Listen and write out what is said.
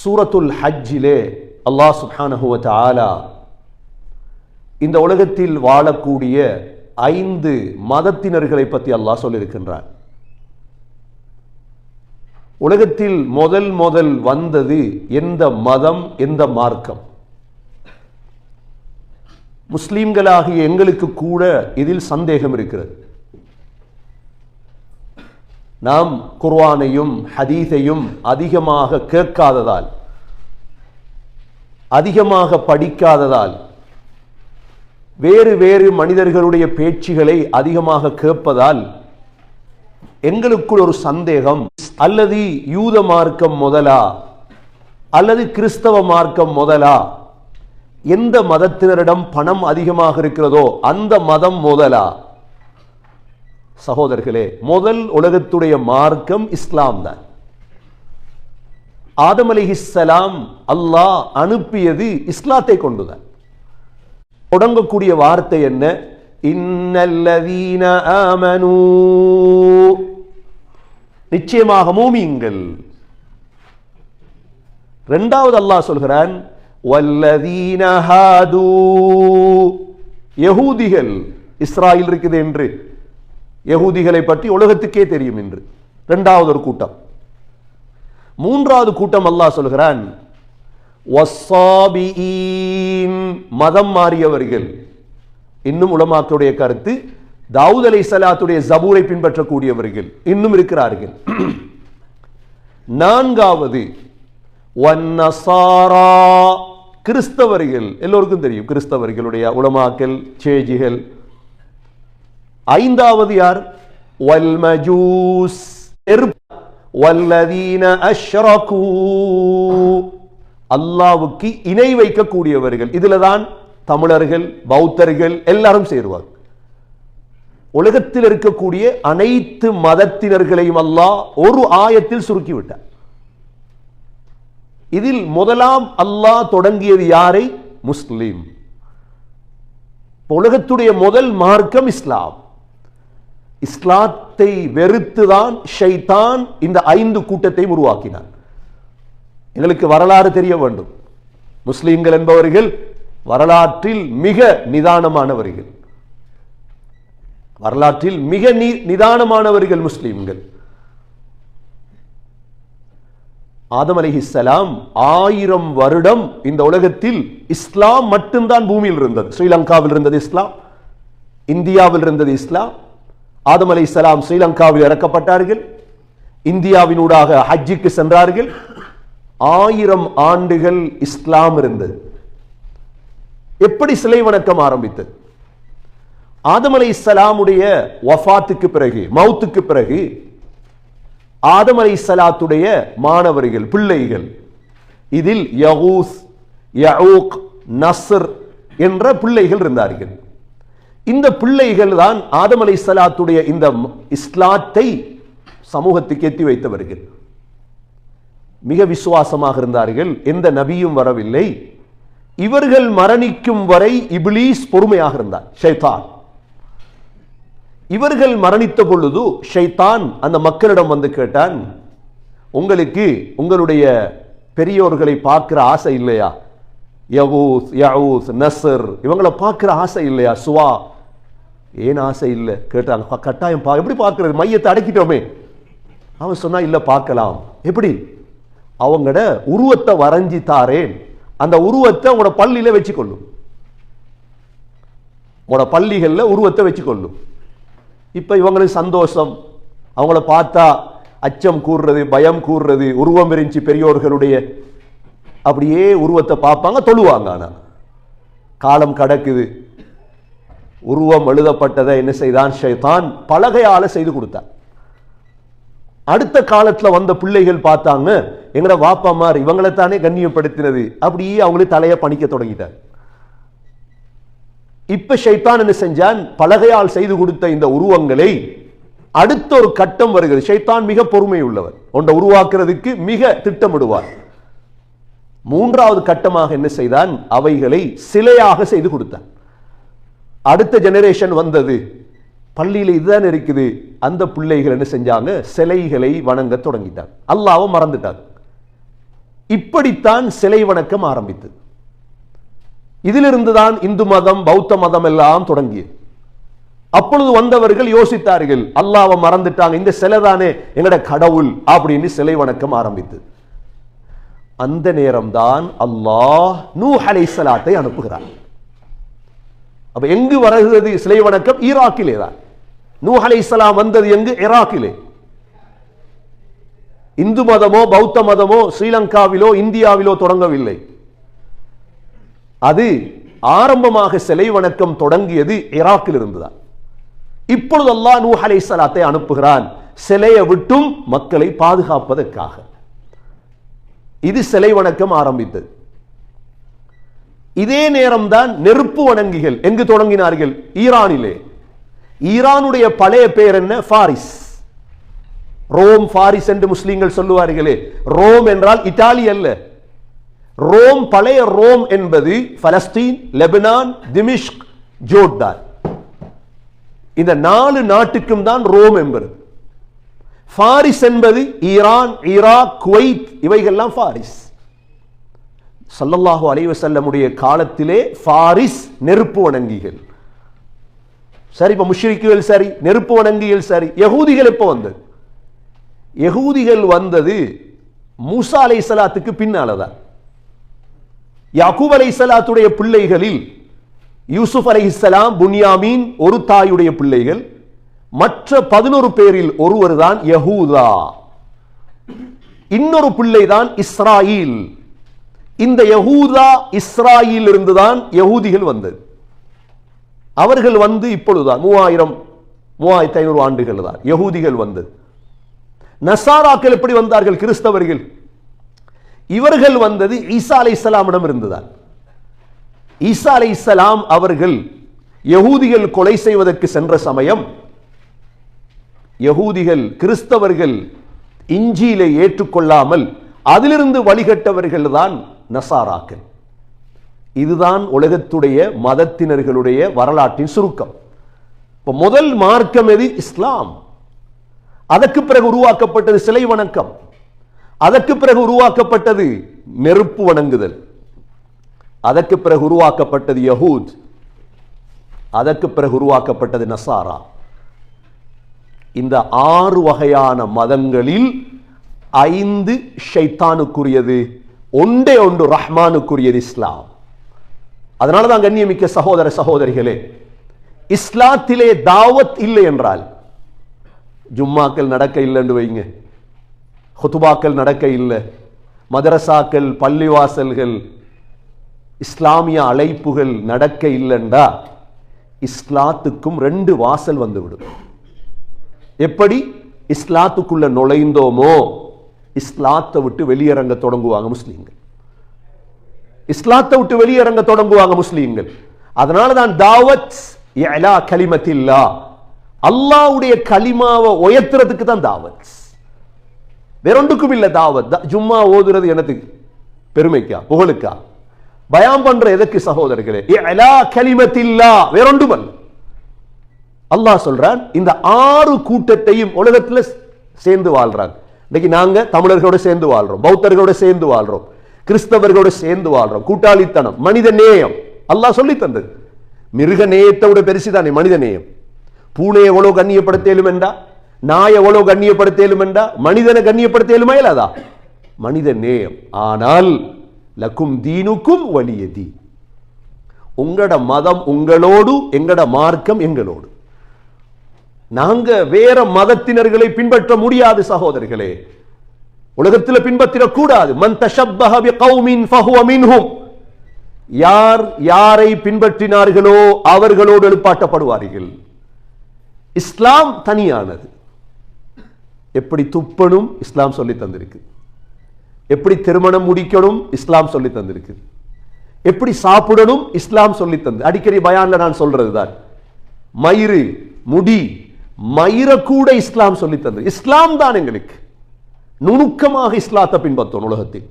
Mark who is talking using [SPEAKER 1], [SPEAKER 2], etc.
[SPEAKER 1] சூரத்துல் ஹஜ்ஜிலே அல்லாஹ் சுப்ஹானஹுவத் ஆலா இந்த உலகத்தில் வாழக்கூடிய ஐந்து மதத்தினர்களை பற்றி அல்லாஹ் சொல்லியிருக்கின்றார் உலகத்தில் முதல் முதல் வந்தது எந்த மதம் எந்த மார்க்கம்? முஸ்லீம்களாகிய எங்களுக்கு கூட இதில் சந்தேகம் இருக்கிறது. நாம் குர்வானையும் ஹதீஸையும் அதிகமாக கேட்காததால் அதிகமாக படிக்காததால் வேறு வேறு மனிதர்களுடைய பேச்சுகளை அதிகமாக கேட்பதால் எங்களுக்குள் ஒரு சந்தேகம். அல்லது யூத மார்க்கம் முதலா? அல்லது கிறிஸ்தவ மார்க்கம் முதலா? எந்த மதத்தினரிடம் பணம் அதிகமாக இருக்கிறதோ அந்த மதம் முதலா? சகோதரர்களே முதல் உலகத்துடைய மார்க்கம் இஸ்லாம் தான். ஆதம் அலிஹிஸ்ஸலாம் அல்லாஹ் அனுப்பியது இஸ்லாத்தை கொண்டுதான். தொடங்கக்கூடிய வார்த்தை என்ன? இன்னல்லதீன ஆமனூ. நிச்சயமாக மூமிங்கள் இரண்டாவது அல்லாஹ் சொல்கிறான் வல்லதீன ஹாது. யகூதிகள் இஸ்ராயில் இருக்குது என்று. யகூதிகளை பற்றி உலகத்துக்கே தெரியும் என்று இரண்டாவது ஒரு கூட்டம். மூன்றாவது கூட்டம் அல்லாஹ் சொல்கிறான் மதம் மாறியவர்கள். இன்னும் உலமாக்களுடைய கருத்து தாவூத் அலை சலாத்துடைய ஜபூரை பின்பற்றக்கூடியவர்கள். இன்னும் இருக்கிறார்கள். நான்காவது வன்னசாரா கிறிஸ்தவர்கள். எல்லோருக்கும் தெரியும் கிறிஸ்தவர்களுடைய உலமாக்கல் சேஜிகள் ஐந்தாவது யார்? வல்மஜூஸ் வல்லதீன அஷ்ரகூ. அல்லாவுக்கு இணை வைக்கக்கூடியவர்கள். இதுல தான் தமிழர்கள் பௌத்தர்கள் எல்லாரும் சேருவார் உலகத்தில் இருக்கக்கூடிய அனைத்து மதத்தினர்களையும் அல்லாஹ் ஒரு ஆயத்தில் சுருக்கிவிட்டார். இதில் முதலாம் அல்லாஹ் தொடங்கியது யாரை? முஸ்லீம். உலகத்துடைய முதல் மார்க்கம் இஸ்லாம். இஸ்லாத்தை வெறுத்துதான் ஷைதான் இந்த ஐந்து கூட்டத்தை உருவாக்கினான் எங்களுக்கு வரலாறு தெரிய வேண்டும். முஸ்லீம்கள் என்பவர்கள் வரலாற்றில் மிக நிதானமானவர்கள். வரலாற்றில் மிக நிதானமானவர்கள் முஸ்லீம்கள். ஆதம் அலிஹிஸ்ஸலாம் ஆயிரம் வருடம் இந்த உலகத்தில் இஸ்லாம் மட்டும்தான் பூமியில் இருந்தது. ஸ்ரீலங்காவில் இருந்தது இஸ்லாம் இந்தியாவில் இருந்தது இஸ்லாம் ஆதம் அலி இஸ்லாம் ஸ்ரீலங்காவில் இறக்கப்பட்டார்கள். இந்தியாவினூடாக ஹஜ்ஜிக்கு சென்றார்கள். ஆயிரம் ஆண்டுகள் இஸ்லாம் இருந்தது. எப்படி சிலை வணக்கம் ஆரம்பித்தது? ஆதம் அலை இஸ்லாமுடைய வஃபாத்துக்கு பிறகு மவுத்துக்கு பிறகு ஆதம் அலை சலாத்துடைய மாணவர்கள் பிள்ளைகள் இதில் யகூஸ் யகூக் நசர் என்ற பிள்ளைகள் இருந்தார்கள். இந்த பிள்ளைகள் தான் ஆதம் அலை சலாத்துடைய இந்த இஸ்லாத்தை சமூகத்துக்கு எத்தி வைத்தவர்கள் மிக விசுவாசமாக இருந்தார்கள் எந்த நபியும் வரவில்லை. இவர்கள் மரணிக்கும் வரை இபிலீஸ் பொறுமையாக இருந்தார் ஷைதான் இவர்கள் மரணித்த பொழுது ஷைதான் அந்த மக்களிடம் வந்து கேட்டான் உங்களுக்கு உங்களுடைய பெரியோர்களை பார்க்கிற ஆசை இல்லையா? யகூஸ் யவூஸ் நசர் இவங்களை பார்க்கிற ஆசை இல்லையா? சுவா ஏன் ஆசை இல்லை? கேட்டாங்க கட்டாயம் பா எப்படி பார்க்கறது? மையத்தை அடக்கிட்டோமே. அவன் சொன்னா இல்லை பார்க்கலாம். எப்படி? அவங்களோட உருவத்தை வரைஞ்சி தாரேன். அந்த உருவத்தை உங்களோட பள்ளியில வச்சுக்கொள்ளும். உங்களோட பள்ளிகளில் உருவத்தை வச்சுக்கொள்ளும். இப்ப இவங்களுக்கு சந்தோஷம். அவங்கள பார்த்தா அச்சம் கூறுறது பயம் கூறுறது உருவம் இருந்துச்சு பெரியோர்களுடைய அப்படியே உருவத்தை பார்ப்பாங்க தொழுவாங்க ஆனால் காலம் கடக்குது. உருவம் எழுதப்பட்டதை என்ன செய்தான்? ஷைதான் பலகையால செய்து கொடுத்தான் அடுத்த காலத்துல வந்த பிள்ளைகள் பார்த்தாங்க எங்கட வாப்பாமார் இவங்களை தானே கண்ணியப்படுத்தினது. அப்படியே அவங்களே தலையை பணிக்க தொடங்கிட்டார். இப்ப ஷைத்தான் என்ன செஞ்சான்? பலகையால் செய்து கொடுத்த இந்த உருவங்களை அடுத்த ஒரு கட்டம் வருகிறது. ஷைத்தான் மிக பொறுமை உள்ளவர் ஒன்றை உருவாக்குறதுக்கு மிக திட்டமிடுவார். மூன்றாவது கட்டமாக என்ன செய்தான்? அவைகளை சிலையாக செய்து கொடுத்தான் அடுத்த ஜெனரேஷன் வந்தது. பள்ளியில் இதுதான் இருக்குது. அந்த பிள்ளைகள் என்ன செஞ்சாங்க? சிலைகளை வணங்க தொடங்கிட்டாங்க. அல்லாவும் மறந்துட்டாங்க இப்படித்தான் சிலை வணக்கம் ஆரம்பித்தது. இதிலிருந்துதான் இந்து மதம் பௌத்த மதம் எல்லாம் தொடங்கியது. அப்பொழுது வந்தவர்கள் யோசித்தார்கள் அல்லாவை மறந்துட்டாங்க இந்த சிலை தானே எங்கட கடவுள் அப்படின்னு சிலை வணக்கம் ஆரம்பித்தது. அந்த நேரம்தான் அல்லாஹ் நூ சலாத்தை அனுப்புகிறார் அப்ப எங்கு வருகிறது சிலை வணக்கம்? ஈராக்கிலே தான். நூ அலைஹிஸ்ஸலாம் வந்தது எங்கு? ஈராக்கிலே இந்து மதமோ பௌத்த மதமோ ஸ்ரீலங்காவிலோ இந்தியாவிலோ தொடங்கவில்லை. அது ஆரம்பமாக சிலை வணக்கம் தொடங்கியது ஈராக்கில் இருந்துதான் இப்பொழுது அல்லாஹ் நூஹ் அலைஹிஸ்ஸலாத்தை அனுப்புகிறான். சிலையை விட்டும் மக்களை பாதுகாப்பதற்காக. இது சிலை வணக்கம் ஆரம்பித்தது. இதே நேரம்தான் நெருப்பு வணங்கிகள். எங்கு தொடங்கினார்கள்? ஈரானிலே. ஈரானுடைய பழைய பெயர் என்ன? ஃபாரிஸ். ரோம் ஃபாரிஸ் என்று முஸ்லீம்கள் சொல்லுவார்களே. ரோம் என்றால் இத்தாலி அல்ல. ரோம் பழைய ரோம் என்பது பலஸ்தீன் லெபனான் திமிஷ்க் ஜோர்டான். இந்த நாலு நாட்டுக்கும் தான் ரோம் என்பது. ஃபாரிஸ் என்பது ஈரான் ஈராக் குவைத் இவைகள்லாம் ஃபாரிஸ். சல்லல்லாஹு அலைஹி வஸல்லமுடைய காலத்திலே ஃபாரிஸ் நெருப்பு வணங்கிகள். சரி இப்ப முஷ்ரிக்குகள் சரி நெருப்பு வணங்கிகள் சரி யகூதிகள் எப்போ வந்தது? யகூதிகள் வந்தது மூசா அலை சலாத்துக்கு பின்னாலதான் யாக்கூப் அலை சலாத்துடைய பிள்ளைகளில் யூசுப் அலைஹிஸ்ஸலாம் புன்யாமீன் ஒரு தாயுடைய பிள்ளைகள் மற்ற பதினொரு பேரில் ஒருவர் தான் யகூதா. இன்னொரு பிள்ளை தான் இஸ்ராயில். இந்த யகூதா இஸ்ராயில் இருந்துதான் யகூதிகள் வந்தது. அவர்கள் வந்து இப்பொழுதுதான் மூவாயிரம் மூவாயிரத்தி ஐநூறு ஆண்டுகள் தான் யகூதிகள் வந்தது. நசாராக்கள் எப்படி வந்தார்கள்? கிறிஸ்தவர்கள். இவர்கள் வந்தது ஈசா அலை இஸ்லாமிடம் இருந்துதான். ஈசா அலை இஸ்லாம் அவர்கள் யகூதிகள் கொலை செய்வதற்கு சென்ற சமயம் யகூதிகள் கிறிஸ்தவர்கள் இஞ்சியிலே ஏற்றுக்கொள்ளாமல் அதிலிருந்து வழிகட்டவர்கள் தான் நசாராக்கள். இதுதான் உலகத்துடைய மதத்தினர்களுடைய வரலாற்றின் சுருக்கம். இப்ப முதல் மார்க்கம் எது? இஸ்லாம். அதற்கு பிறகு உருவாக்கப்பட்டது சிலை வணக்கம். அதற்கு பிறகு உருவாக்கப்பட்டது நெருப்பு வணங்குதல். அதற்கு பிறகு உருவாக்கப்பட்டது யஹூத் அதற்கு பிறகு உருவாக்கப்பட்டது நசாரா. இந்த ஆறு வகையான மதங்களில் ஐந்து ஷைத்தானுக்குரியது. ஒன்றே ஒன்று ரஹ்மானுக்குரியது இஸ்லாம். அதனால தான் கண்ணியமிக்க சகோதர சகோதரிகளே இஸ்லாத்திலே தாவத் இல்லை என்றால் ஜும்மாக்கள் நடக்க இல்லைன்னு வைங்க. ஹுத்துபாக்கள் நடக்க இல்லை. மதரசாக்கள் பள்ளிவாசல்கள் இஸ்லாமிய அழைப்புகள் நடக்க இல்லைண்டா இஸ்லாத்துக்கும் ரெண்டு வாசல் வந்துவிடும். எப்படி? இஸ்லாத்துக்குள்ள நுழைந்தோமோ இஸ்லாத்தை விட்டு வெளியிறங்க தொடங்குவாங்க முஸ்லீம்கள். இஸ்லாத்தை விட்டு வெளியிறங்க தொடங்குவாங்க முஸ்லீம்கள். அதனால தான் தாவத் இலா கலிமத்தில்லா. அல்லாவுடைய கலிமாவை உயர்த்துறதுக்கு தான் தாவத். வேறொன்றுக்கும் இல்லை தாவத். தா- ஜும்மா ஓதுறது எனக்கு பெருமைக்கா புகழுக்கா? பயம் பண்ற எதற்கு சகோதரர்களே? இலா கலிமத்தில்லா. வேறொன்றும் அல்ல அல்லாஹ் சொல்றான் இந்த ஆறு கூட்டத்தையும் உலகத்துல சேர்ந்து வாழ்றாங்க. இன்னைக்கு நாங்க தமிழர்களோட சேர்ந்து வாழ்றோம் பௌத்தர்களோட சேர்ந்து வாழ்றோம் கிறிஸ்தவர்களோட சேர்ந்து வாழ்றோம். கூட்டாளித்தனம் மனித நேயம். அல்லாஹ் சொல்லி தந்தது. மிருக நேயத்தை விட பெருசுதானே மனித நேயம். பூனை எவ்வளவு கண்ணியப்படுத்தேலும் என்றா? நாய் எவ்வளவு கண்ணியப்படுத்தேலும் என்றா? மனிதனை கண்ணியப்படுத்தேலுமா இல்லாதா? மனித நேயம். ஆனால் லக்கும் தீனுக்கும் வலிய தீ உங்களோட மதம் உங்களோடு எங்கட மார்க்கம் எங்களோடு. நாங்க வேற மதத்தினர்களை பின்பற்ற முடியாது சகோதரிகளே. உலகத்தில் பின்பற்றிடக்கூடாது. மன் தஷப்பஹ பிகௌமின் ஃபஹுவ மின்ஹும். யார் யாரை பின்பற்றினார்களோ அவர்களோடு எழுப்பாட்டப்படுவார்கள். இஸ்லாம் தனியானது. எப்படி துப்பணும்? இஸ்லாம் சொல்லி தந்திருக்கு. எப்படி திருமணம் முடிக்கணும்? இஸ்லாம் சொல்லி தந்திருக்கு. எப்படி சாப்பிடணும்? இஸ்லாம் சொல்லி தந்து அடிக்கடி பயான்ல நான் சொல்றதுதான். மயிறு முடி மயிர கூட இஸ்லாம் சொல்லி தந்தது இஸ்லாம் தான் எங்களுக்கு நுணுக்கமாக இஸ்லாத்தை பின்பற்றும் உலகத்தில்.